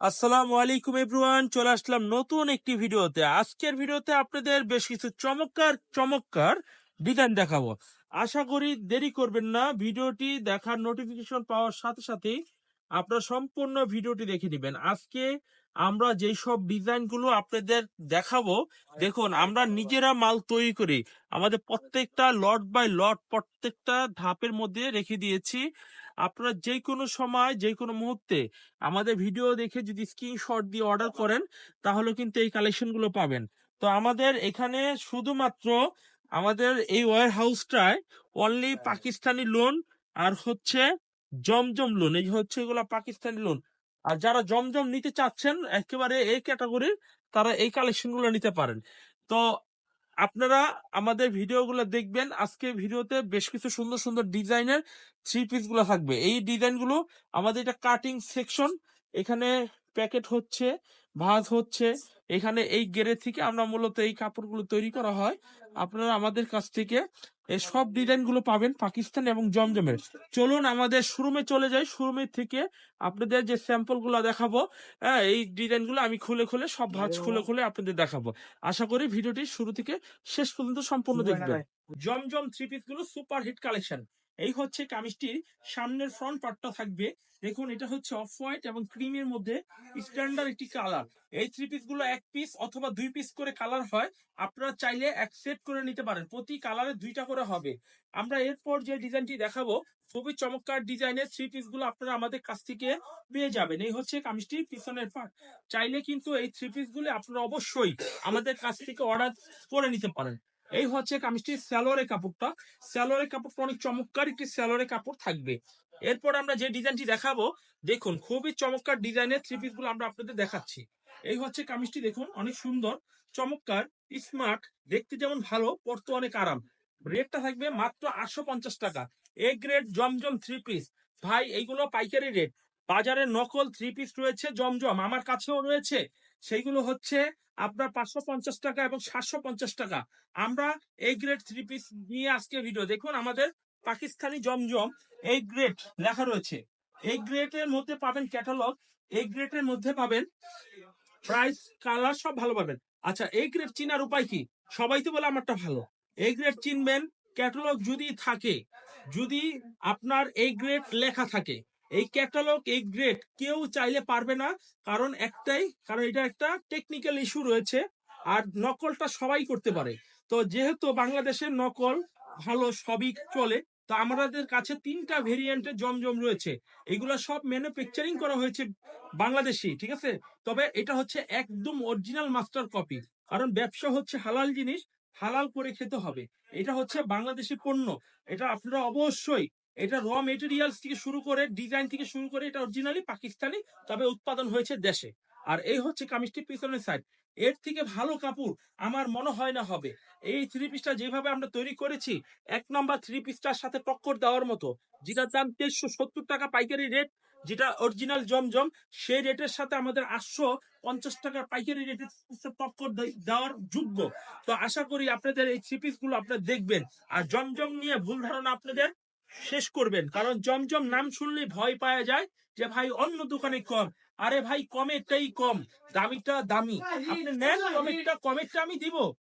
আসসালামু আলাইকুম এভরিওয়ান, চলে আসলাম নতুন একটি ভিডিওতে। আজকের ভিডিওতে আপনাদের বেশ কিছু চমৎকার চমৎকার ডিজাইন দেখাবো। আশা করি দেরি করবেন না, ভিডিওটি দেখার নোটিফিকেশন পাওয়ার সাথে সাথেই আপনারা সম্পূর্ণ ভিডিওটি দেখে নেবেন। আজকে আমরা যেই সব ডিজাইনগুলো আপনাদের দেখাবো, দেখুন, আমরা নিজেরা মাল তৈরি করি। আমাদের প্রত্যেকটা লট বাই লট প্রত্যেকটা ধাপের মধ্যে রেখে দিয়েছি। আপনারা যে কোনো সময় যে কোনো মুহূর্তে আমাদের ভিডিও দেখে যদি স্ক্রিনশট দিয়ে অর্ডার করেন তাহলে কিন্তু এই কালেকশনগুলো পাবেন। তো আমাদের এখানে শুধুমাত্র আমাদের এই ওয়ার হাউসটায় অনলি পাকিস্তানি লোন আর হচ্ছে জমজম লোন এই হচ্ছে এগুলো পাকিস্তানি লোন আর যারা জমজম নিতে চাচ্ছেন একেবারে এই ক্যাটাগরির তারা এই কালেকশনগুলো নিতে পারেন। তো আপনারা আমাদের ভিডিওগুলো দেখবেন। আজকে ভিডিওতে বেশ কিছু সুন্দর সুন্দর ডিজাইনের থ্রি পিসগুলো থাকবে। এই ডিজাইনগুলো আমাদের এটা কাটিং সেকশন এখানে প্যাকেট হচ্ছে, ভাজ হচ্ছে, এখানে এই গেরে থেকে আমরা মূলত এই কাপড়গুলো তৈরি করা হয়। আপনারা আমাদের কাছ থেকে এই সব ডিজাইনগুলো পাবেন পাকিস্তান এবং জমজমের। চলুন আমাদের শোরুমে চলে যাই। শোরুমে থেকে আপনাদের যে স্যাম্পলগুলো দেখাবো হ্যাঁ এই ডিজাইনগুলো আমি খুলে খুলে সব ভাঁজ খুলে খুলে আপনাদের দেখাবো। আশা করি ভিডিওটি শুরু থেকে শেষ পর্যন্ত সম্পূর্ণ দেখবেন। জমজম থ্রি পিসগুলো সুপার হিট কালেকশন এই হচ্ছে কামিজটির সামনের ফ্রন্ট পার্টটা থাকবে। দেখুন, এটা হচ্ছে অফ হোয়াইট এবং ক্রিমের মধ্যে স্ট্যান্ডার্ড একটি কালার এই থ্রি পিসগুলো এক পিস অথবা দুই পিস করে কালার হয়, আপনারা চাইলে এক সেট করে নিতে পারেন। প্রতি কালারে দুইটা করে হবে। আমরা এরপর যে ডিজাইনটি দেখাবো, খুবই চমৎকার ডিজাইনের থ্রি পিসগুলো আপনারা আমাদের কাছ থেকে পেয়ে যাবেন। এই হচ্ছে কামিজটির পিছনের পার্ট চাইলে কিন্তু এই থ্রি পিসগুলো আপনারা অবশ্যই আমাদের কাছ থেকে অর্ডার করে নিতে পারেন। এই হচ্ছে কামিজটি স্যালোয়ারের কাপড়টা। স্যালোয়ারের কাপড়টা অনেক চমৎকার একটি স্যালোয়ারের কাপড় থাকবে। এরপর আমরা যে ডিজাইনটি দেখাবো, দেখুন খুবই চমৎকার ডিজাইনের থ্রি পিসগুলো আমরা আপনাদের দেখাচ্ছি। এই হচ্ছে কামিজটি দেখুন, অনেক সুন্দর, চমৎকার স্মার্ট দেখতে যেমন ভালো পরতে অনেক আরাম। রেটটা থাকবে মাত্র আটশো পঞ্চাশ টাকা। A grade Zamzam three piece ভাই, এইগুলো পাইকারি রেট বাজারে নকল থ্রি পিস রয়েছে, জমজম। আমার কাছেও রয়েছে। সেইগুলো হচ্ছে আপনার পাঁচশো পঞ্চাশ টাকা এবং সাতশো পঞ্চাশ টাকা। আমরা এই গ্রেড থ্রি পিস নিয়ে আজকে ভিডিও দেখুন আমাদের পাকিস্তানি জমজম এই গ্রেড লেখা রয়েছে। এই গ্রেডের মধ্যে পাবেন ক্যাটালগ এই গ্রেডের মধ্যে পাবেন প্রাইস কালার সব ভালো পাবেন। আচ্ছা এই গ্রেড চিনার উপায় কি? সবাই তো বলে আমারটা ভালো। এই গ্রেড চিনবেন ক্যাটালগ যদি থাকে, যদি আপনার এই গ্রেড লেখা থাকে এই ক্যাটালগ এই গ্রেড কেউ চাইলে পারবে না। কারণ একটাই, কারণ এটা একটা টেকনিক্যাল ইস্যু রয়েছে আর নকলটা সবাই করতে পারে। তো যেহেতু বাংলাদেশের নকল ভালো সবই চলে, তো আমাদের কাছে তিনটা ভেরিয়েন্টের জমজম রয়েছে। এগুলো সব ম্যানুফ্যাকচারিং করা হয়েছে বাংলাদেশি ঠিক আছে? তবে এটা হচ্ছে একদম অরিজিনাল মাস্টার কপি কারণ ব্যবসা হচ্ছে হালাল জিনিস, হালাল করে খেতে হবে। এটা হচ্ছে বাংলাদেশি পণ্য, এটা আপনারা অবশ্যই এটা র মেটেরিয়ালস থেকে শুরু করে ডিজাইন থেকে শুরু করে এটা অরিজিনালি পাকিস্তানি, তবে উৎপাদন হয়েছে দেশে। আর এই হচ্ছে কামিজটি পিছনের সাইড এর থেকে ভালো কাপড় আমার মনে হয় না হবে। এই থ্রি পিসটা যেভাবে আমরা তৈরি করেছি, এক নম্বর থ্রি পিসটার সাথে টক্কর দেওয়ার মতো। যেটার দাম দেড়শো সত্তর টাকা পাইকারি রেট যেটা অরিজিনাল জমজম, সেই রেটের সাথে আমাদের আটশো পঞ্চাশ টাকার পাইকারি রেটের টক্কর দেওয়ার যোগ্য। তো আশা করি আপনাদের এই থ্রি পিসগুলো আপনারা দেখবেন। আর জমজম নিয়ে ভুল ধারণা আপনাদের শেষ করবেন। কারণ জমজম নাম শুনলে ভয় পাওয়া যায় যে, ভাই, অন্য দোকানে কম। আরে ভাই, কমেরটাই কম। দামিটা দামি। আপনি নেন, কমেরটা কমেরটা আমি দিব।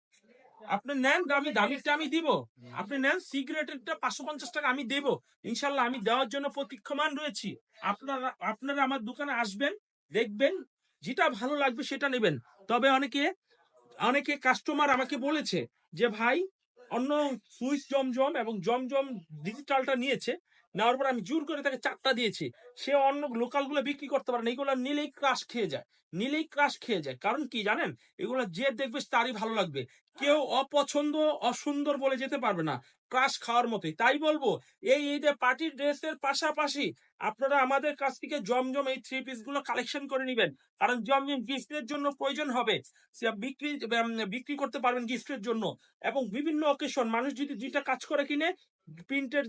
আপনি নেন, দামি দামিটা আমি দিব। আপনি নেন, সিগারেটেরটা পাঁচশো পঞ্চাশ টাকা আমি দেব। ইনশাল্লাহ আমি দেওয়ার জন্য প্রতীক্ষমান রয়েছি। আপনারা আপনারা আমার দোকানে আসবেন, দেখবেন, যেটা ভালো লাগবে সেটা নেবেন। তবে অনেকে অনেকে কাস্টমার আমাকে বলেছে যে, ভাই অন্য সুইস জমজম এবং জমজম ডিজিটালটা নিয়েছে নেওয়ার পর আমি জোর করে তাকে চারটা দিয়েছি। সে অন্য লোকালগুলো বিক্রি করতে পারে না। এগুলো নিলেই ক্রাশ খেয়ে যায়। নিলেই ক্রাশ খেয়ে যায়। কারণ কি জানেন? এগুলো যে দেখবে তারই ভালো লাগবে। কেউ অপছন্দ, অসুন্দর বলে যেতে পারবে না। ক্রাশ খাওয়ার মতোই। তাই বলব, এই ঈদে পার্টি ড্রেসের পাশাপাশি আপনারা আমাদের কাছ থেকে জমজম এই থ্রি পিসগুলো কালেকশন করে নেবেন। কারণ জমজম গিফটের জন্য প্রয়োজন হবে। বিক্রি বিক্রি করতে পারবেন গিফটের জন্য। এবং বিভিন্ন অকেশন মানুষ যদি দুইটা কাজ করে কিনে প্রিন্টের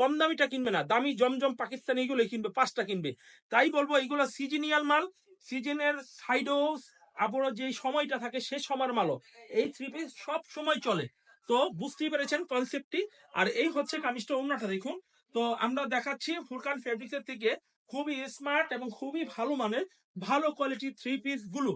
কম দামিটা কিনবে না। দামি জমজম পাকিস্তানি এগুলো কিনবে, পাঁচটা কিনবে। তাই বলব এইগুলো সিজনিয়াল মাল। সিজনের সাইডও আবারও যে সময়টা থাকে, সে সময়ের মালও। এই থ্রি পিস সব সময় চলে। তো বুঝতেই পেরেছেন কনসেপ্টটি আর এই হচ্ছে কামিজটা অন্যটা দেখুন। তো আমরা দেখাচ্ছি ফুরকান ফেব্রিক্সের থেকে খুবই স্মার্ট এবং খুবই ভালো মানের, ভালো কোয়ালিটির থ্রি পিসগুলো।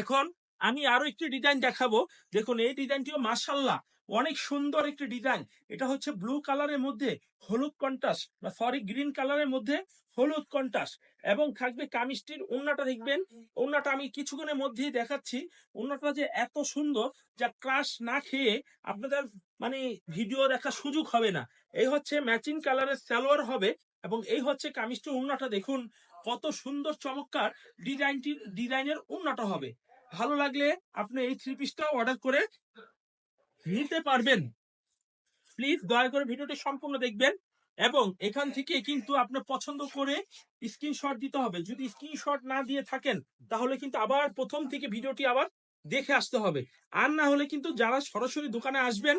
এখন আমি আরও একটি ডিজাইন দেখাবো। দেখুন, এই ডিজাইনটিও মাসাল্লাহ অনেক সুন্দর একটি ডিজাইন। এটা হচ্ছে ব্লু কালারের মধ্যে হলুদ কন্টাস্ট বা সরি, গ্রিন কালারের মধ্যে হলুদ কন্টাস্ট এবং থাকবে কামিজটির ওন্নাটা দেখবেন। ওন্নাটা আমি কিছুক্ষণের মধ্যেই দেখাচ্ছি। ওন্নাটা যে এত সুন্দর যা ক্রাশ না খেয়ে আপনাদের মানে ভিডিও দেখার সুযোগ হবে না। এই হচ্ছে ম্যাচিং কালারের সালোয়ার হবে এবং এই হচ্ছে কামিজটির ওন্নাটা দেখুন, কত সুন্দর চমৎকার ডিজাইনটি ডিজাইনের ওন্নাটা হবে। ভালো লাগলে আপনি এই থ্রি পিসটা অর্ডার করে নিতে পারবেন। প্লিজ দয়া করে ভিডিওটি সম্পূর্ণ দেখবেন এবং এখান থেকে কিন্তু আপনার পছন্দ করে স্ক্রিনশট দিতে হবে। যদি স্ক্রিনশট না দিয়ে থাকেন, তাহলে কিন্তু আবার প্রথম থেকে ভিডিওটি আবার দেখে আসতে হবে। আর না হলে কিন্তু যারা সরাসরি দোকানে আসবেন,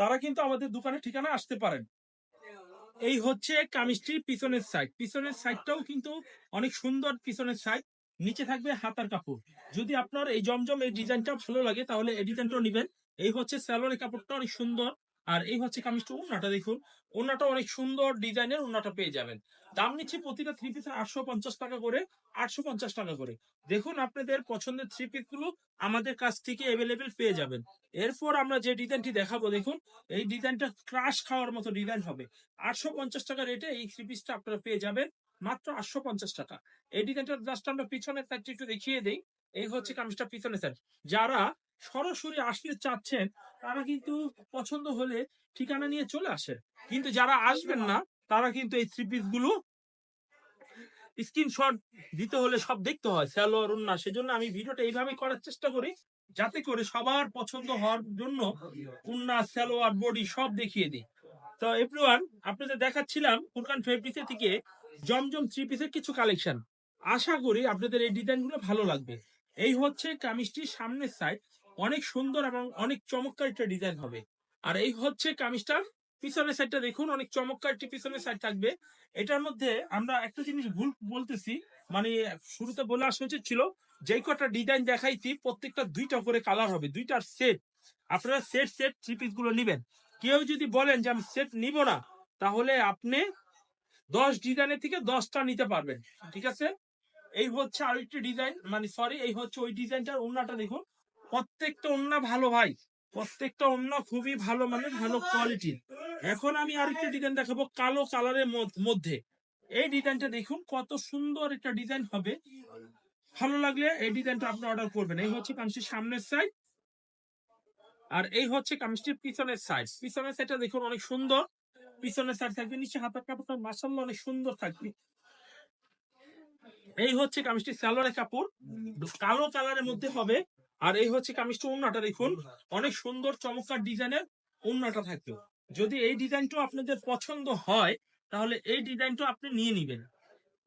তারা কিন্তু আমাদের দোকানের ঠিকানা আসতে পারেন। এই হচ্ছে কামিজটির পিছনের সাইড পিছনের সাইডটাও কিন্তু অনেক সুন্দর পিছনের সাইড নিচে থাকবে হাতার কাপড়। যদি আপনার এই জমজম এই ডিজাইনটা ভালো লাগে, তাহলে এই ডিজাইনটাও নেবেন। এই হচ্ছে স্যালোয়ারের কাপড়টা অনেক সুন্দর। আর এই হচ্ছে কামিজটা ওনাটা দেখুন। ওনাটা অনেক সুন্দর ডিজাইনের ওনাটা পেয়ে যাবেন। দাম নিচ্ছে প্রতিটা থ্রি পিসের আটশো পঞ্চাশ টাকা করে, আটশো পঞ্চাশ টাকা করে। দেখুন আপনাদের পছন্দের থ্রি পিসগুলো আমাদের কাছ থেকে অ্যাভেলেবেল পেয়ে যাবেন। এরপর আমরা যে ডিজাইনটি দেখাবো, দেখুন, এই ডিজাইনটা ক্রাশ খাওয়ার মতো ডিজাইন হবে। আটশো পঞ্চাশ টাকা রেটে এই থ্রি পিসটা আপনারা পেয়ে যাবেন, মাত্র আটশো পঞ্চাশ টাকা। এই ডিজাইনটা জাস্ট আমরা পিছনের সাইডটা একটু দেখিয়ে দিই। এই হচ্ছে কামিজটা পিছনের সাইড যারা সরাসরি আসতে চাচ্ছেন, তারা কিন্তু পছন্দ হলে ঠিকানা নিয়ে চলে আসে কিন্তু যারা আসবেন না, তারা কিন্তু এই থ্রি পিসগুলো স্ক্রিনশট দিতে হলে সব দেখতে হয়। স্যালোয়ার না সেজন্য আমি ভিডিওটা এইভাবে করার চেষ্টা করি, যাতে করে সবার পছন্দ হওয়ার জন্য উন্না সালোয়ার বডি সব দেখিয়ে দিই। তো এভরিওয়ান আপনাদের দেখাচ্ছিলাম ফুরকান ফেব্রিক্সের থেকে জমজম থ্রি পিসের কিছু কালেকশন আশা করি আপনাদের এই ডিজাইনগুলো ভালো লাগবে। এই হচ্ছে কামিজটির সামনের সাইড অনেক সুন্দর এবং অনেক চমৎকার একটা ডিজাইন হবে। আর এই হচ্ছে কামিজটার পিছনের সাইডটা দেখুন, অনেক চমৎকার একটি পিছনের সাইড থাকবে। এটার মধ্যে আমরা একটা জিনিস ভুল বলতেছি মানে শুরুতে বলে আসা উচিত ছিল যেই কটা ডিজাইন দেখাইছি, প্রত্যেকটা দুইটা করে কালার হবে দুইটার সেট আপনারা সেট সেট থ্রি পিসগুলো নিবেন। কেউ যদি বলেন যে আমি সেট নিব না, তাহলে আপনি দশ ডিজাইনের থেকে দশটা নিতে পারবেন। ঠিক আছে? এই হচ্ছে আর আরেকটি ডিজাইন মানে সরি এই হচ্ছে ওই ডিজাইনটার ওন্নাটা দেখুন। প্রত্যেকটা ওন্না ভালো ভাই। প্রত্যেকটা ওন্না খুবই ভালো মানে ভালো কোয়ালিটির এখন আমি আরেকটা ডিজাইন দেখাবো কালো কালারের মধ্যে। এই ডিজাইনটা দেখুন, কত সুন্দর একটা ডিজাইন হবে। ভালো লাগলে এই ডিজাইনটা আপনি অর্ডার করবেন। এই হচ্ছে কামিজটির সামনের সাইড আর এই হচ্ছে কামিজটির পিছনের সাইড পিছনের সাইডটা দেখুন অনেক সুন্দর। পিছনের সাইড থাকবে, নিচে হাতের কাপড়টা মাসাল্লাহ অনেক সুন্দর থাকবে। এই হচ্ছে কামিজটি সালোয়ারের কাপড়। কালো কালারের মধ্যে হবে। আর এই হচ্ছে কামিজটি ওন্নাটা দেখুন। অনেক সুন্দর চমৎকার ডিজাইনের ওন্নাটা থাকবে যদি এই ডিজাইনটা আপনাদের পছন্দ হয় তাহলে এই ডিজাইনটা আপনি নিয়ে নিবেন।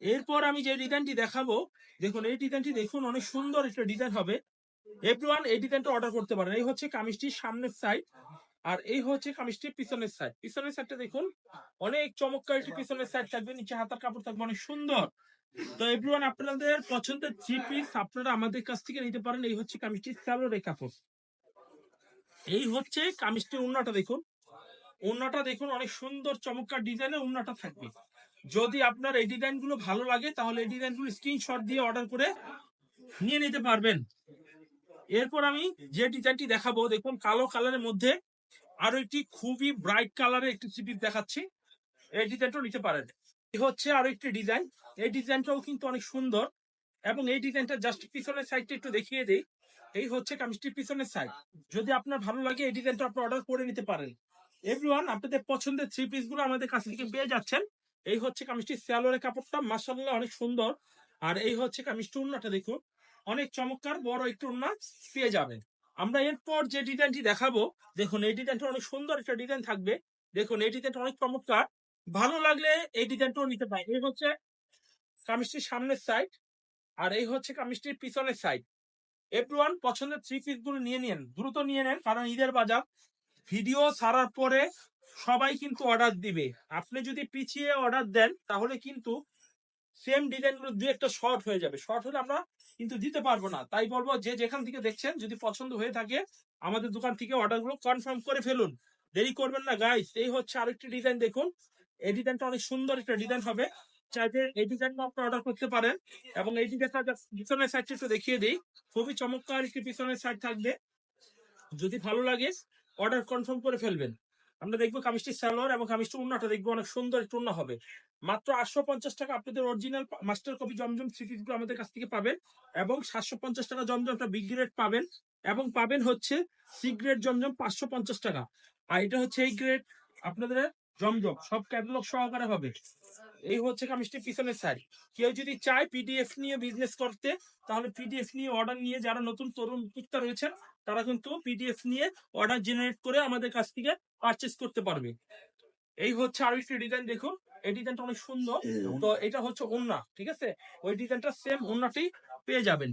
এরপর আমি যে ডিজাইনটি দেখাবো দেখুন এই ডিজাইনটি দেখুন অনেক সুন্দর একটা ডিজাইন হবে। এভরিওয়ান এই ডিজাইনটা অর্ডার করতে পারেন। এই হচ্ছে কামিজটির সামনের সাইড আর এই হচ্ছে কামিজটির পিছনের সাইড পিছনের সাইডটা দেখুন অনেক চমৎকার একটি পিছনের সাইড থাকবে নিচে হাতার কাপড় থাকবে অনেক সুন্দর। তো এভরিওয়ান আপনাদের পছন্দের থ্রি পিস আপনারা আমাদের কাছ থেকে নিতে পারেন। এই হচ্ছে কামিজটির স্যালোরের কাপড় এই হচ্ছে কামিজটির উন্নাটা দেখুন। উন্নাটা দেখুন, অনেক সুন্দর চমৎকার ডিজাইনের উন্নাটা থাকবে। যদি আপনার এই ডিজাইনগুলো ভালো লাগে, তাহলে এই ডিজাইনগুলো স্ক্রিনশট দিয়ে অর্ডার করে নিয়ে নিতে পারবেন। এরপর আমি যে ডিজাইনটি দেখাবো, দেখুন কালো কালারের মধ্যে আরও একটি খুবই ব্রাইট কালারের একটি সিপিস দেখাচ্ছি। এই ডিজাইনটাও নিতে পারেন। হচ্ছে আরও একটি ডিজাইন। এই ডিজাইনটাও কিন্তু অনেক সুন্দর এবং এই ডিজাইনটা জাস্ট পিছনের সাইডটা একটু দেখিয়ে দিই। এই হচ্ছে কামিজটির পিছনের সাইড। যদি আপনার ভালো লাগে এই ডিজাইনটা আপনি অর্ডার করে নিতে পারেন। এভরিওয়ান আপনাদের পছন্দের থ্রি পিসগুলো আমাদের কাছ থেকে পেয়ে যাচ্ছেন। এই হচ্ছে কামিজটির স্যালোয়ারের কাপড়টা। মাসাল্লাহ অনেক সুন্দর। আর এই হচ্ছে কামিজটি উন্নাটা দেখুন। অনেক চমৎকার, বড় একটু উন্না পেয়ে যাবেন। আমরা এরপর যে ডিজাইনটি দেখাবো, দেখুন এই ডিজাইনটা অনেক সুন্দর একটা ডিজাইন থাকবে। দেখুন এই ডিজাইনটা অনেক চমৎকার। ভালো লাগলে এই ডিজাইনটাও নিতে পারেন। এই হচ্ছে কামিজটির সামনের সাইড আর এই হচ্ছে কামিজটির পিছনের সাইড এভরিওয়ান পছন্দের থ্রি পিসগুলো নিয়ে নিন, দ্রুত নিয়ে নেন, কারণ ঈদের বাজার। ভিডিও ছাড়ার পরে সবাই কিন্তু অর্ডার দিবে। আপনি যদি পিছিয়ে অর্ডার দেন, তাহলে কিন্তু সেম ডিজাইনগুলো দু একটা শর্ট হয়ে যাবে। শর্ট হলে আমরা কিন্তু দিতে পারব না। তাই বলব যে যেখান থেকে দেখছেন, যদি পছন্দ হয়ে থাকে, আমাদের দোকান থেকে অর্ডারগুলো কনফার্ম করে ফেলুন। দেরি করবেন না গাইস এই হচ্ছে আরেকটি ডিজাইন দেখুন। এই ডিজাইনটা অনেক সুন্দর একটা ডিজাইন হবে। চাইলে এই ডিজাইনটা আপনি অর্ডার করতে পারেন এবং এই ডিজাইনটা পিছনের সাইডটা একটু দেখিয়ে দিই। খুবই চমৎকার একটি পিছনের সাইড থাকবে। যদি ভালো লাগে অর্ডার কনফার্ম করে ফেলবেন। আমরা দেখব কামিজটি সালোয়ার এবং কামিজটি উন্নাটা দেখব অনেক সুন্দর একটু উন্না হবে। মাত্র আটশো পঞ্চাশ টাকা আপনাদের অরিজিনাল মাস্টার কপি জমজম পিসগুলো আমাদের কাছ থেকে পাবেন এবং সাতশো পঞ্চাশ টাকা জমজমটা বিগ গ্রেড পাবেন এবং পাবেন হচ্ছে সি গ্রেড জমজম পাঁচশো পঞ্চাশ টাকা। আর এটা হচ্ছে এই গ্রেড আপনাদের জমজম সব ক্যাটালগ সহকারে হবে। এই হচ্ছে কামিজটি পিছনের সাইড কেউ যদি চায় পিডিএফ নিয়ে বিজনেস করতে তাহলে পিডিএফ নিয়ে অর্ডার নিয়ে যারা নতুন তরুণ উদ্যোক্তা রয়েছেন তারা কিন্তু পিডিএফ নিয়ে অর্ডার জেনারেট করে আমাদের কাছ থেকে পারচেস করতে পারবে। এই হচ্ছে আরও একটি ডিজাইন দেখুন। এই ডিজাইনটা অনেক সুন্দর। তো এটা হচ্ছে ওন্না ঠিক আছে? ওই ডিজাইনটা সেম ওন্নাটি পেয়ে যাবেন।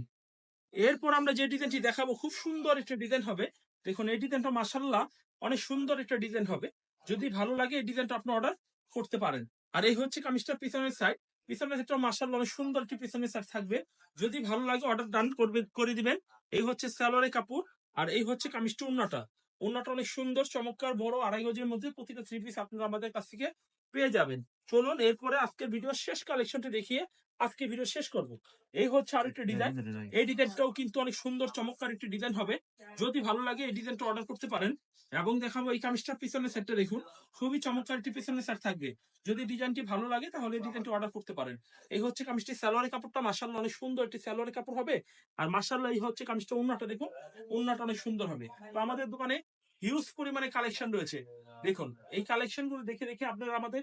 এরপর আমরা যে ডিজাইনটি দেখাবো খুব সুন্দর একটা ডিজাইন হবে। দেখুন এই ডিজাইনটা মাসাল্লাহ অনেক সুন্দর একটা ডিজাইন হবে। যদি ভালো লাগে এই ডিজাইনটা আপনি অর্ডার করতে পারেন। আর এই হচ্ছে কামিজটার পিছনের সাইড পিছনের সাইডটা মাসাল্লাহ অনেক সুন্দর একটি পিছনের সাইড থাকবে। যদি ভালো লাগে অর্ডার ডান করবে, করে দিবেন। এই হচ্ছে সালোয়ারের কাপড় আর এই হচ্ছে কামিজটা উন্নাটা। উন্নাটা অনেক সুন্দর, চমৎকার, বড়, আড়াই গজের মধ্যে প্রতিটা থ্রি পিস আপনারা আমাদের কাছ থেকে পেয়ে যাবেন। চলুন, এরপরে আজকের ভিডিও শেষ কালেকশনটা দেখিয়ে আজকে ভিডিও শেষ করব। এই হচ্ছে আরেকটা ডিজাইন এই ডিজাইনটাও কিন্তু অনেক সুন্দর চমৎকার একটি ডিজাইন হবে। যদি ভালো লাগে এই ডিজাইনটা অর্ডার করতে পারেন। এবং দেখাবো এই কামিজটার পিছনের সেটটা দেখুন। খুবই চমৎকার একটি পিছনের সেট থাকবে। যদি ডিজাইনটি ভালো লাগে তাহলে এই ডিজাইনটি অর্ডার করতে পারেন। এই হচ্ছে কামিজটি সালোয়ারের কাপড়টা। মাসাল্লাহ অনেক সুন্দর একটি সালোয়ারের কাপড় হবে। আর মাসাল্লাহ এই হচ্ছে কামিজটা উন্নাটা দেখুন। উন্নাটা অনেক সুন্দর হবে। তো আমাদের দোকানে হিউজ পরিমাণে কালেকশন রয়েছে। দেখুন এই কালেকশনগুলো দেখে দেখে আপনারা আমাদের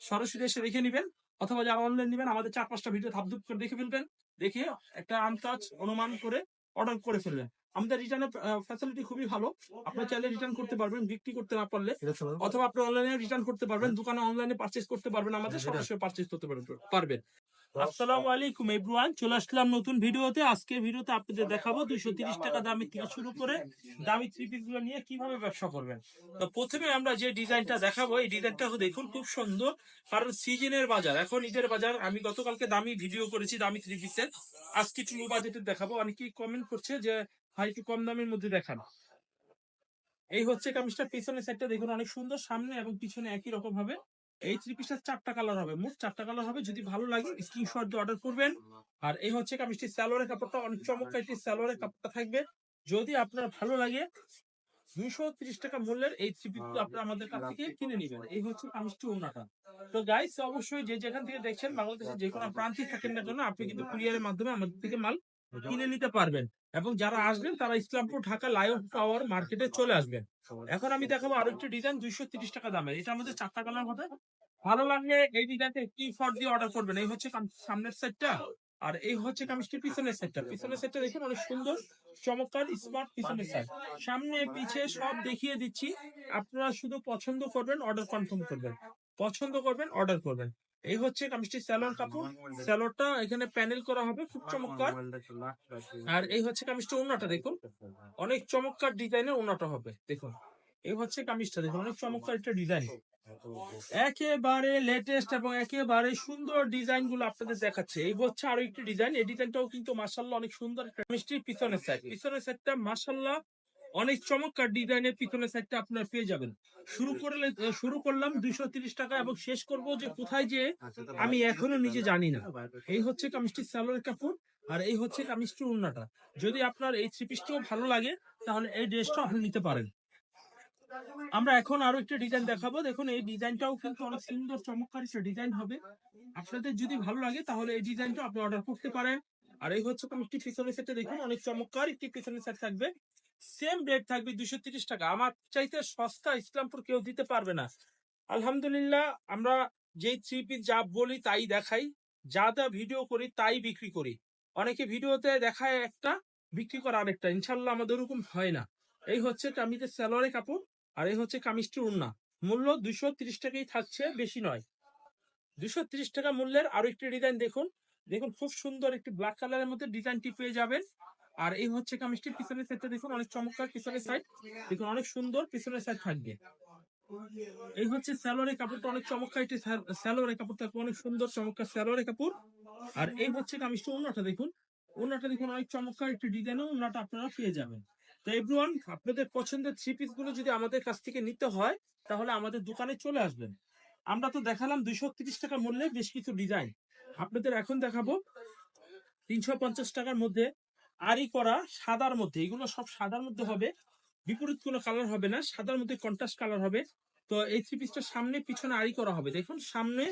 সরাসরি এসে দেখে নেবেন অথবা যারা অনলাইন নেবেন আমাদের চার পাঁচটা ভিডিও ধাপধুপ করে দেখে ফেলবেন দেখে একটা আন্দাজ অনুমান করে অর্ডার করে ফেলবেন। আমাদের রিটার্নের ফ্যাসিলিটি খুবই ভালো। আপনার চাইলে রিটার্ন করতে পারবেন বিক্রি করতে না পারলে অথবা আপনি অনলাইনে রিটার্ন করতে পারবেন দোকানে অনলাইনে পার্চেস করতে পারবেন আমাদের সরাসরি পার্চেস করতে পারবেন পারবেন। আসসালামু আলাইকুম এভরিওয়ান চলে আসলাম নতুন ভিডিওতে। আজকে ভিডিওতে আপনাদের দেখাবো দুইশো তিরিশ টাকা দামি থেকে শুরু করে দামি থ্রি পিসগুলো নিয়ে কীভাবে ব্যবসা করবেন। তো প্রথমে আমরা যে ডিজাইনটা দেখাবো এই ডিজাইনটা দেখুন খুব সুন্দর। কারণ সিজনের বাজার এখন ঈদের বাজার আমি গতকালকে দামি ভিডিও করেছি দামি থ্রি পিসের আজকে একটু লো বাজেটের দেখাবো। অনেকেই কমেন্ট করছে যে ভাই একটু কম দামের মধ্যে দেখান। এই হচ্ছে কামিজটা পিছনের সাইডটা দেখুন অনেক সুন্দর সামনে এবং পিছনে একই রকম হবে। এই থ্রি পিসটার চারটা কালার হবে। মোট চারটা কালার হবে। যদি ভালো লাগে স্ক্রিনশট দিয়ে অর্ডার করবেন। আর এই হচ্ছে কামিজটি স্যালোয়ারের কাপড়টা অনেক চমৎকার একটি স্যালোয়ারের কাপড়টা থাকবে। যদি আপনার ভালো লাগে দুইশো ত্রিশ টাকা মূল্যের এই থ্রি পিস আপনারা আমাদের কাছ থেকে কিনে নেবেন। এই হচ্ছে কামিজটি ওনাটা। তো গাইস অবশ্যই যে যেখান থেকে দেখছেন বাংলাদেশের যে কোনো প্রান্তে থাকেন না কেন আপনি কিন্তু কুরিয়ারের মাধ্যমে আমাদের থেকে মাল কিনে নিতে পারবেন। এবং যারা আসবেন তারা ইসলামপুর ঢাকা লায়ন টাওয়ার মার্কেটে চলে আসবেন। এখন আমি দেখাবো আরও একটি ডিজাইন দুইশো তিরিশ টাকা দামের। এটা আমাদের চারটা কালার হবে। ভালো লাগলে এই ডিজাইনটা একটি ফর দিয়ে অর্ডার করবেন। এই হচ্ছে সামনের সেটটা আর এই হচ্ছে কামিজটি পিছনের সেটটা পিছনের সেটটা দেখুন অনেক সুন্দর চমৎকার স্মার্ট পিছনের সেট সামনে পিছে সব দেখিয়ে দিচ্ছি। আপনারা শুধু পছন্দ করবেন অর্ডার কনফার্ম করবেন। পছন্দ করবেন অর্ডার করবেন। এই হচ্ছে কামিজটি স্যালোর কাপড়। স্যালোরটা এখানে প্যানেল করা হবে খুব চমৎকার। আর এই হচ্ছে কামিজটা ওনাটা দেখুন। অনেক চমৎকার ডিজাইনের ওনাটা হবে দেখুন। এই হচ্ছে কামিজটা দেখুন অনেক চমৎকার একটা ডিজাইন। একেবারে লেটেস্ট এবং একেবারে সুন্দর ডিজাইনগুলো আপনাদের দেখাচ্ছে। এই হচ্ছে আরও একটি ডিজাইন এই ডিজাইনটাও কিন্তু মাসাল্লাহ অনেক সুন্দর মিষ্টির পিছনের সাইড পিছনের সাইডটা মাসাল্লাহ অনেক চমৎকার ডিজাইনের পিছনের সাইডটা আপনারা পেয়ে যাবেন। শুরু করলে শুরু করলাম দুইশো তিরিশ টাকা এবং শেষ করব যে কোথায় যে আমি এখনও নিজে জানি না। এই হচ্ছে কামিজটির সালোয়ার কাপড় আর এই হচ্ছে কামিজটির উন্নাটা। যদি আপনার এই থ্রি পিসটিও ভালো লাগে, তাহলে এই ড্রেসটা আপনি নিতে পারেন। আমরা এখন আরও একটা ডিজাইন দেখাবো। দেখুন, এই ডিজাইনটাও কিন্তু অনেক সুন্দর, চমৎকার একটা ডিজাইন হবে। আপনাদের যদি ভালো লাগে, তাহলে এই ডিজাইনটা আপনি অর্ডার করতে পারেন। আর এই হচ্ছে কামিজটি পিছনের সেটে দেখুন, অনেক চমৎকার একটি পিছনের সেট থাকবে। সেম রেট থাকবে দুশো তিরিশ টাকা। আমার চাইতে সস্তা ইসলামপুর কেউ দিতে পারবে না। আলহামদুলিল্লাহ, আমরা যেই থ্রি পিস যা বলি তাই দেখাই। যা যা ভিডিও করি তাই বিক্রি করি। অনেকে ভিডিওতে দেখায় একটা, বিক্রি করা আরেকটা। ইনশাল্লাহ আমাদের ওরকম হয় না। এই হচ্ছে কামিজের স্যালোয়ারের কাপড় আর এই হচ্ছে কামিজটির উন্না মূল্য দুশো তিরিশ টাকাই থাকছে, বেশি নয়। দুশো তিরিশ টাকা মূল্যের আরও একটি ডিজাইন দেখুন। দেখুন, খুব সুন্দর একটি ব্ল্যাক কালারের মধ্যে ডিজাইনটি পেয়ে যাবেন। আর এই হচ্ছে কামিজটির পিছনের সাইডটা দেখুন, অনেক চমৎকার পিছনের সাইড দেখুন, অনেক সুন্দর পিছনের সাইড থাকবে। এই হচ্ছে স্যালোয়ারের কাপড়টা, অনেক চমৎকার একটি স্যালোয়ারের কাপড় থাকবে, অনেক সুন্দর চমৎকার স্যালোয়ারের কাপড়। আর এই হচ্ছে কামিজটি অন্যটা দেখুন। অন্যটা দেখুন, অনেক চমৎকার একটি ডিজাইনও অন্যটা আপনারা পেয়ে যাবেন। তো এভরিওয়ান আপনাদের পছন্দের থ্রি পিসগুলো যদি আমাদের কাছ থেকে নিতে হয়, তাহলে আমাদের দোকানে চলে আসবেন। আমরা তো দেখালাম দুইশো তিরিশ টাকা মূল্যে বেশ কিছু ডিজাইন আপনাদের এখন দেখাবো তিনশো পঞ্চাশ টাকার মধ্যে আরি করা সাদার মধ্যে, এগুলো সব সাদার মধ্যে হবে, বিপরীত কোনো কালার হবে না, সাদার মধ্যে কন্ট্রাস্ট কালার হবে। তো এই থ্রি পিসটার সামনে পিছনে আরি করা হবে। দেখুন, সামনে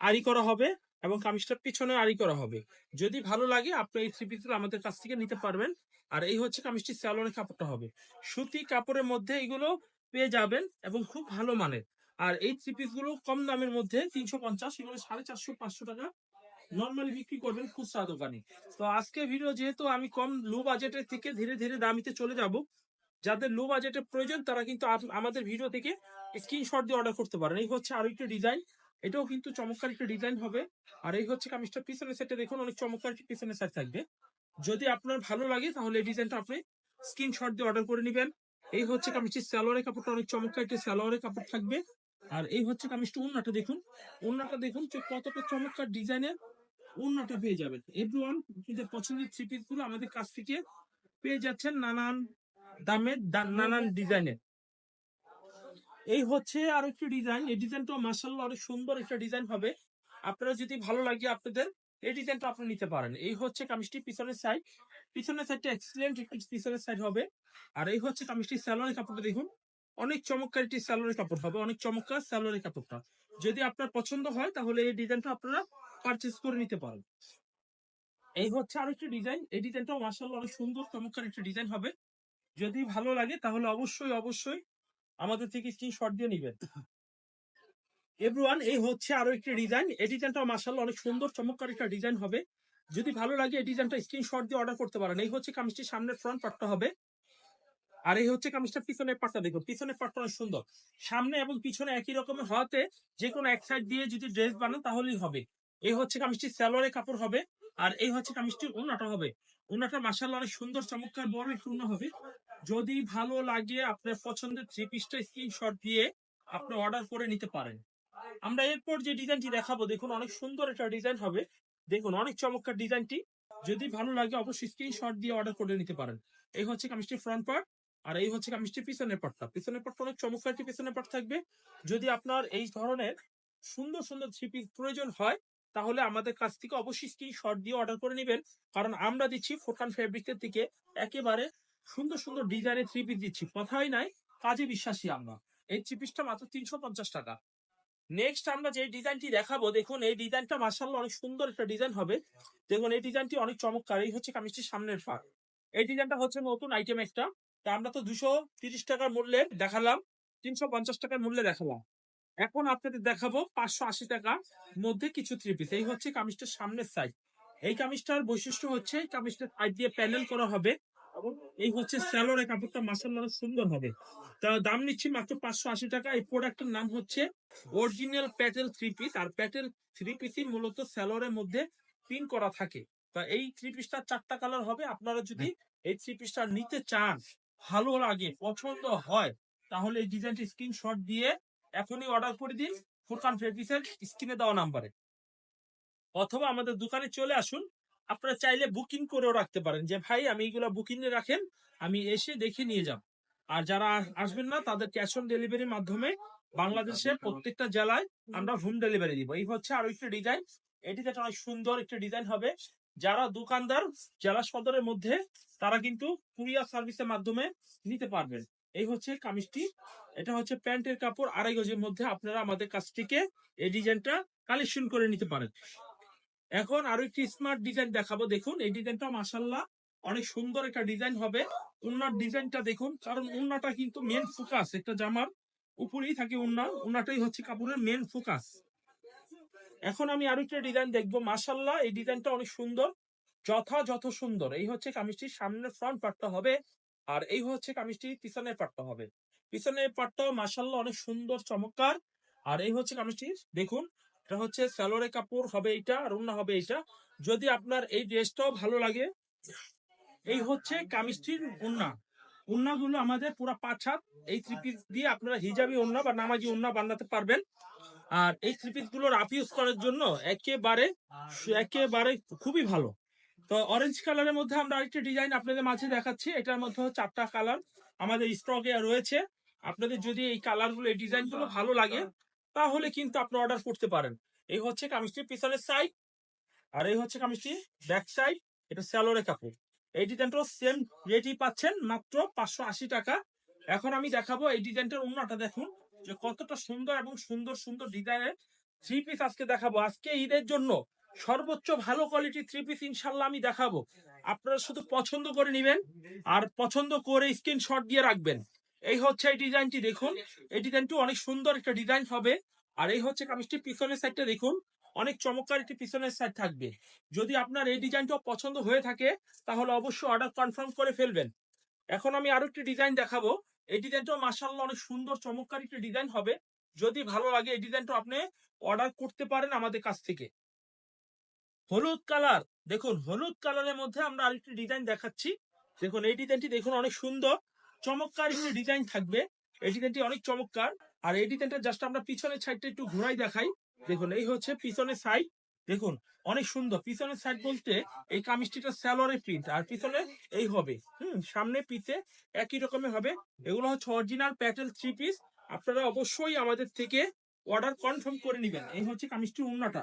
আরি করা হবে এবং কামিজটার পিছনে আরি করা হবে। যদি ভালো লাগে, আপনি এই থ্রি পিসগুলো আমাদের কাছ থেকে নিতে পারবেন। আর এই হচ্ছে কামিজটি স্যালোনের কাপড়টা হবে। সুতি কাপড়ের মধ্যে এগুলো পেয়ে যাবেন এবং খুব ভালো মানের। আর এই থ্রি পিসগুলো কম দামের মধ্যে, তিনশো পঞ্চাশ, এগুলো সাড়ে চারশো, পাঁচশো টাকা নর্মালি বিক্রি করবেন খুচরা দোকানে। তো আজকে ভিডিও যেহেতু আমি কম লো বাজেটের থেকে ধীরে ধীরে দামিতে চলে যাব, যাদের লো বাজেটের প্রয়োজন, তারা কিন্তু আমাদের ভিডিও থেকে স্ক্রিনশট দিয়ে অর্ডার করতে পারেন। এই হচ্ছে আরও একটা ডিজাইন এটাও কিন্তু চমৎকার একটা ডিজাইন হবে। আর এই হচ্ছে কামিজটা পিছনের সেটে দেখুন, অনেক চমৎকার পিছনের সাইড থাকবে। যদি আপনার ভালো লাগে, তাহলে এই ডিজাইনটা আপনি স্ক্রিনশট দিয়ে অর্ডার করে নেবেন। এই হচ্ছে কামিজটির সালোয়ারের কাপড়টা অনেক চমৎকার একটি সালোয়ারের কাপড় থাকবে। আর এই হচ্ছে কামিজটা উন্নাটা দেখুন। উন্নাটা দেখুন যে কতটা চমৎকার ডিজাইনের উন্নাটা পেয়ে যাবেন। এভরিওয়ান আপনাদের পছন্দের থ্রি পিসগুলো আমাদের কাছ থেকে পেয়ে যাচ্ছেন নানান দামের নানান ডিজাইনের। এই হচ্ছে আর একটি ডিজাইন এই ডিজাইনটা মার্শাল্লাহ অনেক সুন্দর একটা ডিজাইন হবে। আপনারা যদি ভালো লাগে আপনাদের, এই ডিজাইনটা আপনি নিতে পারেন। এই হচ্ছে কামিজটি পিছনের সাইড পিছনের সাইডটা এক্সিলেন্ট একটি পিছনের সাইড হবে। আর এই হচ্ছে কামিজটি স্যালোনের কাপড়টা দেখুন। অনেক চমৎকার একটি স্যালোনের কাপড় হবে। অনেক চমৎকার স্যালোনের কাপড়টা। যদি আপনার পছন্দ হয়, তাহলে এই ডিজাইনটা আপনারা পারচেজ করে নিতে পারেন এই হচ্ছে আরেকটি ডিজাইন এই ডিজাইনটাও মার্শাল্লাহ অনেক সুন্দর, চমৎকার একটা ডিজাইন হবে। যদি ভালো লাগে তাহলে অবশ্যই অবশ্যই আমাদের থেকে স্ক্রিনশট দিয়ে নিবেন। এভরিওয়ান এই হচ্ছে আরও একটি ডিজাইন এই ডিজাইনটা মার্শাল্লাহ অনেক সুন্দর, চমৎকার একটা ডিজাইন হবে। যদি ভালো লাগে এই ডিজাইনটা স্ক্রিনশট দিয়ে অর্ডার করতে পারেন। এই হচ্ছে কামিজটির সামনের ফ্রন্ট পার্টটা হবে। আর এই হচ্ছে কামিজটার পিছনের পার্টটা দেখুন। পিছনের পার্টটা অনেক সুন্দর। সামনে এবং পিছনে একই রকমের হওয়াতে যে কোনো এক সাইড দিয়ে যদি ড্রেস বানান তাহলেই হবে। এই হচ্ছে কামিজটির স্যালোয়ারের কাপড় হবে, আর এই হচ্ছে কামিজটির উন্নাটা হবে। উন্নাটা মার্শাল্লাহ অনেক সুন্দর, চমৎকার, বড় একটু উন্না হবে। যদি ভালো লাগে আপনার পছন্দের থ্রি পিসটা স্ক্রিনশট দিয়ে আপনি অর্ডার করে নিতে পারেন। আমরা এরপর যে ডিজাইনটি দেখাবো, দেখুন অনেক সুন্দর একটা ডিজাইন হবে। দেখুন অনেক চমৎকার ডিজাইনটি যদি ভালো লাগে অবশ্যই স্ক্রিনশট দিয়ে অর্ডার করে নিতে পারেন। এই হচ্ছে কামিজটির ফ্রন্ট পার্ট আর এই হচ্ছে কামিজটির পিছনের পার্টটা পিছনের পার্টটা অনেক চমৎকার একটি পিছনের পার্ট থাকবে। যদি আপনার এই ধরনের সুন্দর সুন্দর থ্রি পিস প্রয়োজন হয় তাহলে আমাদের কাছ থেকে অবশ্যই স্ক্রিনশট দিয়ে অর্ডার করে নেবেন। কারণ আমরা দিচ্ছি ফোরকান ফেব্রিকের থেকে একেবারে সুন্দর সুন্দর ডিজাইনের থ্রি পিস দিচ্ছি। কথাই নাই, কাজে বিশ্বাসী আমরা। এই থ্রি পিসটা মাত্র তিনশো পঞ্চাশ টাকা। নেক্সট আমরা যে ডিজাইনটি দেখাবো, দেখুন, এই ডিজাইনটা মার্শাল্লাহ অনেক সুন্দর একটা ডিজাইন হবে। দেখুন, এই ডিজাইনটি অনেক চমৎকার। এই হচ্ছে কামিজটির সামনের পার্ট এই ডিজাইনটা হচ্ছে নতুন আইটেম একটা। তা আমরা তো দুশো তিরিশ টাকার মূল্যে দেখালাম, তিনশো পঞ্চাশ টাকার মূল্যে দেখালাম। এখন আপনাদের দেখাবো পাঁচশো আশি টাকার মধ্যে কিছু থ্রি পিস এই হচ্ছে কামিজটার সামনের সাইড এই কামিজটার বৈশিষ্ট্য হচ্ছে এই কামিজটার সাইড দিয়ে প্যানেল করা হবে এই হচ্ছে স্যালোরের কাপড়টা মাসাল্লাহ সুন্দর হবে। তা দাম নিচ্ছি মাত্র পাঁচশো আশি টাকা। এই প্রোডাক্টের নাম হচ্ছে অরিজিনাল প্যাটেল থ্রি পিস আর প্যাটেল থ্রি পিসই মূলত স্যালোরের মধ্যে পিন করা থাকে। তা এই থ্রি পিসটা চারটা কালার হবে। আপনারা যদি এই থ্রি পিসটা নিতে চান, ভালো লাগে, পছন্দ হয়, তাহলে এই ডিজাইনটি স্ক্রিনশট দিয়ে এখনই অর্ডার করে দিন ফুরকান ফেব্রিক্সের স্ক্রিনে দেওয়া নাম্বারে অথবা আমাদের দোকানে চলে আসুন আপনারা চাইলে বুকিং করেও রাখতে পারেন যে ভাই আমি এইগুলো বুকিং এ রাখেন আমি এসে দেখে নিয়ে যাব। আর যারা আসবেন না তাদের ক্যাশ অন ডেলিভারির মাধ্যমে বাংলাদেশের প্রত্যেকটা জেলায় আমরা হোম ডেলিভারি দিব। এই হচ্ছে আরও একটা ডিজাইন এটি যেটা অনেক সুন্দর একটা ডিজাইন হবে। যারা দোকানদার জেলা সদরের মধ্যে তারা কিন্তু কুরিয়ার সার্ভিসের মাধ্যমে নিতে পারবেন। এই হচ্ছে কামিজটি। এটা হচ্ছে প্যান্টের কাপড়। আড়াই গজের মধ্যে আপনারা আমাদের কাছ থেকে এই ডিজাইনটা কালেকশন করে নিতে পারেন। এখন আরও একটি স্মার্ট ডিজাইন দেখাবো। দেখুন, এই ডিজাইনটা মাসাল্লাহ অনেক সুন্দর একটা ডিজাইন হবে। উন্নার ডিজাইনটা দেখুন, কারণ উন্নাটা কিন্তু মেন ফোকাস একটা জামার উপরেই থাকে উন্না উন্নাটাই হচ্ছে কাপড়ের মেন ফোকাস এখন আমি আরও একটা ডিজাইন দেখব। মাসাল্লাহ এই ডিজাইনটা অনেক সুন্দর, যথাযথ সুন্দর। এই হচ্ছে কামিজটির সামনের ফ্রন্ট পার্টটা হবে আর এই হচ্ছে কামিজটির পিছনের পার্টটা হবে। পিছনের পার্টটাও মাসাল্লাহ অনেক সুন্দর, চমৎকার। আর এই হচ্ছে কামিজটি, দেখুন, এটা হচ্ছে স্যালোরে কাপড় হবে এইটা আর অন্য হবে এইটা। যদি আপনার এই ড্রেসটাও ভালো লাগে, এই হচ্ছে কামিজটির উন্না উন্নাগুলো আমাদের পুরা পাঁচ হাত, এই থ্রি পিস দিয়ে আপনারা হিজাবি উন্না বা নামাজি উন্না বানাতে পারবেন। আর এই থ্রি পিসগুলো রাফ ইউজ করার জন্য একেবারে একেবারে খুবই ভালো। তো অরেঞ্জ কালারের মধ্যে আমরা আরেকটা ডিজাইন আপনাদের মাঝে দেখাচ্ছি। এটার মধ্যে চারটা কালার আমাদের স্টকে রয়েছে। আপনাদের যদি এই কালারগুলো, এই ডিজাইনগুলো ভালো লাগে, তাহলে কিন্তু আপনি অর্ডার করতে পারেন। এই হচ্ছে কামিজটির পিছনের সাইড আর এই হচ্ছে কামিজটি ব্যাক সাইড এটা স্যালোরে কাপড়। এই ডিজাইনটাও সেম রেটই পাচ্ছেন, মাত্র পাঁচশো আশি টাকা। এখন আমি দেখাবো এই ডিজাইনটার অন্যটা দেখুন, যে কতটা সুন্দর এবং সুন্দর সুন্দর ডিজাইনের থ্রি পিস আজকে দেখাবো। আজকে ঈদের জন্য সর্বোচ্চ ভালো কোয়ালিটির থ্রি পিস ইনশাল্লাহ আমি দেখাবো। আপনারা শুধু পছন্দ করে নেবেন আর পছন্দ করে স্ক্রিনশট দিয়ে রাখবেন। এই হচ্ছে এই ডিজাইনটি দেখুন। এই ডিজাইনটি অনেক সুন্দর একটা ডিজাইন হবে। আর এই হচ্ছে কামিজটি পিছনের সাইডটা দেখুন। অনেক চমৎকার একটি পিছনের সাইড থাকবে। যদি আপনার এই ডিজাইনটা পছন্দ হয়ে থাকে তাহলে অবশ্যই অর্ডার কনফার্ম করে ফেলবেন। এখন আমি আরও একটি ডিজাইন দেখাবো। এই ডিজাইনটাও মাসাল্লাহ অনেক সুন্দর চমৎকার একটি ডিজাইন হবে। যদি ভালো লাগে এই ডিজাইনটা আপনি অর্ডার করতে পারেন আমাদের কাছ থেকে। হলুদ কালার। দেখুন, হলুদ কালারের মধ্যে আমরা আরেকটি ডিজাইন দেখাচ্ছি। দেখুন, এই ডিজাইনটি দেখুন অনেক সুন্দর। চমৎকার একটি ডিজাইন থাকবে। এই ডিজাইনটি অনেক চমৎকার। আর এই ডিজাইনটা জাস্ট আমরা পিছনের সাইডটা একটু ঘুরাই দেখাই। দেখুন, এই হচ্ছে পিছনের সাইড দেখুন, অনেক সুন্দর। পিছনের সাইড বলতে এই কামিজটিটা স্যালোরে প্রিন্ট আর পিছনে এই হবে। হুম, সামনে পিছে একই রকমের হবে। এগুলো হচ্ছে অরিজিনাল প্যাটেল থ্রি পিস আপনারা অবশ্যই আমাদের থেকে অর্ডার কনফার্ম করে নেবেন। এই হচ্ছে কামিজটির উন্নাটা।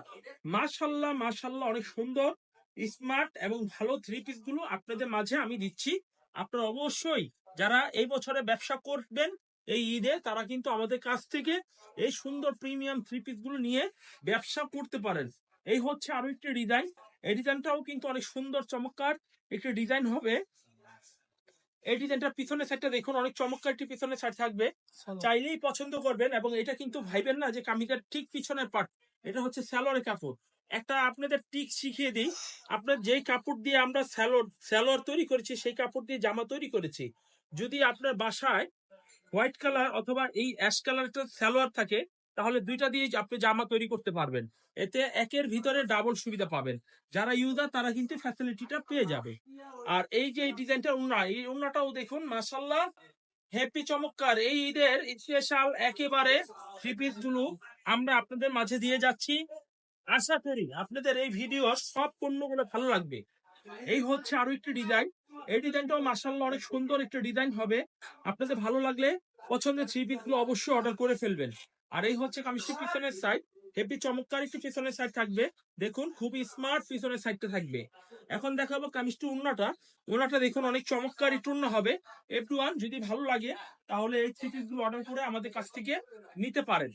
মাশাল্লাহ মাশাল্লাহ অনেক সুন্দর স্মার্ট এবং ভালো থ্রি পিসগুলো আপনাদের মাঝে আমি দিচ্ছি। আপনারা অবশ্যই যারা এই বছরে ব্যবসা করবেন এই ঈদে, তারা কিন্তু আমাদের কাছ থেকে এই সুন্দর প্রিমিয়াম থ্রি পিসগুলো নিয়ে ব্যবসা করতে পারেন। এই হচ্ছে আরও একটি ডিজাইন এই ডিজাইনটাও কিন্তু অনেক সুন্দর, চমৎকার একটি ডিজাইন হবে। এই ডিজাইনটার পিছনের সাইডটা দেখুন অনেক চমৎকার একটি পিছনের সাইড থাকবে। চাইলেই পছন্দ করবেন এবং এটা কিন্তু ভাইবেন না যে কামিজের ঠিক পিছনের পার্ট এটা হচ্ছে স্যালোয়ারের কাপড়। একটা আপনাদের টিক শিখিয়ে দিই। আপনার যেই কাপড় দিয়ে আমরা স্যালোর স্যালোয়ার তৈরি করেছি সেই কাপড় দিয়ে জামা তৈরি করেছি। যদি আপনার বাসায় হোয়াইট কালার অথবা এই অ্যাশ কালার একটা স্যালোয়ার থাকে তাহলে দুইটা দিয়ে আপনি জামা তৈরি করতে পারবেন। এতে একের ভিতরে ডাবল সুবিধা পাবেন। যারা ইউজার তারা কিন্তু ফ্যাসিলিটিটা পেয়ে যাবে। আর এই যে ডিজাইনটা উন্না এই উন্নাটাও দেখুন মাসাল্লাহ হ্যাপি চমৎকার। এই ঈদের স্পেশাল একেবারে থ্রি পিসগুলো আমরা আপনাদের মাঝে দিয়ে যাচ্ছি। আশা করি আপনাদের এই ভিডিও সব পণ্যগুলো ভালো লাগবে। এই হচ্ছে আরও একটি ডিজাইন এই ডিজাইনটাও মাসাল্লাহ অনেক সুন্দর একটা ডিজাইন হবে। আপনাদের ভালো লাগলে পছন্দের থ্রি পিসগুলো অবশ্যই অর্ডার করে ফেলবেন। আর এই হচ্ছে কামিজটি পিছনের সাইড হেপি চমৎকার একটি পিছনের সাইড থাকবে। দেখুন খুবই স্মার্ট পিছনের সাইডটা থাকবে। এখন দেখাবো কামিজটি উন্নাটা। উন্নাটা দেখুন, অনেক চমৎকার একটু উন্না হবে। এফ ওয়ান যদি ভালো লাগে, তাহলে এই থ্রি পিসগুলো অর্ডার করে আমাদের কাছ থেকে নিতে পারেন।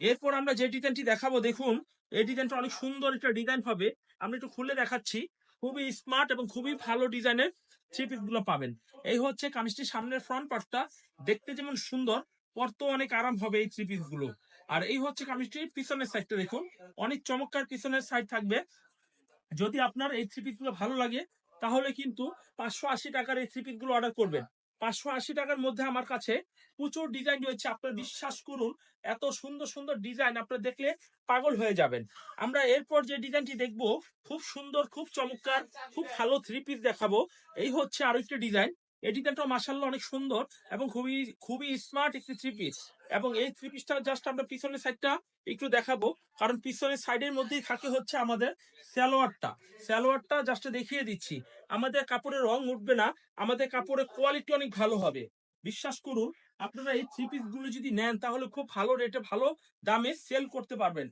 এরপর আমরা যে ডিজাইনটি দেখাবো, দেখুন, এই ডিজাইনটা অনেক সুন্দর একটা ডিজাইন হবে। আমি একটু খুলে দেখাচ্ছি। খুবই স্মার্ট এবং খুবই ভালো ডিজাইনের থ্রি পিসগুলো পাবেন। এই হচ্ছে কামিজটির সামনের ফ্রন্ট পার্টটা দেখতে যেমন সুন্দর পরতে অনেক আরাম হবে এই থ্রি পিসগুলো। আর এই হচ্ছে কামিজটির পিছনের সাইডটা দেখুন। অনেক চমৎকার পিছনের সাইড থাকবে। যদি আপনার এই থ্রি পিসগুলো ভালো লাগে, তাহলে কিন্তু পাঁচশো আশি টাকার এই থ্রি পিসগুলো অর্ডার করবেন। পাঁচশো আশি টাকার মধ্যে আমার কাছে প্রচুর ডিজাইন রয়েছে। আপনারা বিশ্বাস করুন, এত সুন্দর সুন্দর ডিজাইন আপনারা দেখলে পাগল হয়ে যাবেন। আমরা এরপর যে ডিজাইনটি দেখব, খুব সুন্দর, খুব চমৎকার, খুব ভালো থ্রি পিস দেখাবো। এই হচ্ছে আরও একটি ডিজাইন এই ডিজাইনটা মাসাল্লাহ অনেক সুন্দর এবং খুবই খুবই স্মার্ট একটি থ্রি পিস এবং এই থ্রি পিসটা জাস্ট আমরা পিছনের সাইডটা একটু দেখাবো। কারণ পিছনের সাইডের মধ্যেই থাকে হচ্ছে আমাদের সালোয়ারটা। সালোয়ারটা জাস্ট দেখিয়ে দিচ্ছি। আমাদের কাপড়ের রং উঠবে না, আমাদের কাপড়ের কোয়ালিটি অনেক ভালো হবে। বিশ্বাস করুন, আপনারা এই থ্রি পিসগুলো যদি নেন তাহলে খুব ভালো রেটে ভালো দামে সেল করতে পারবেন।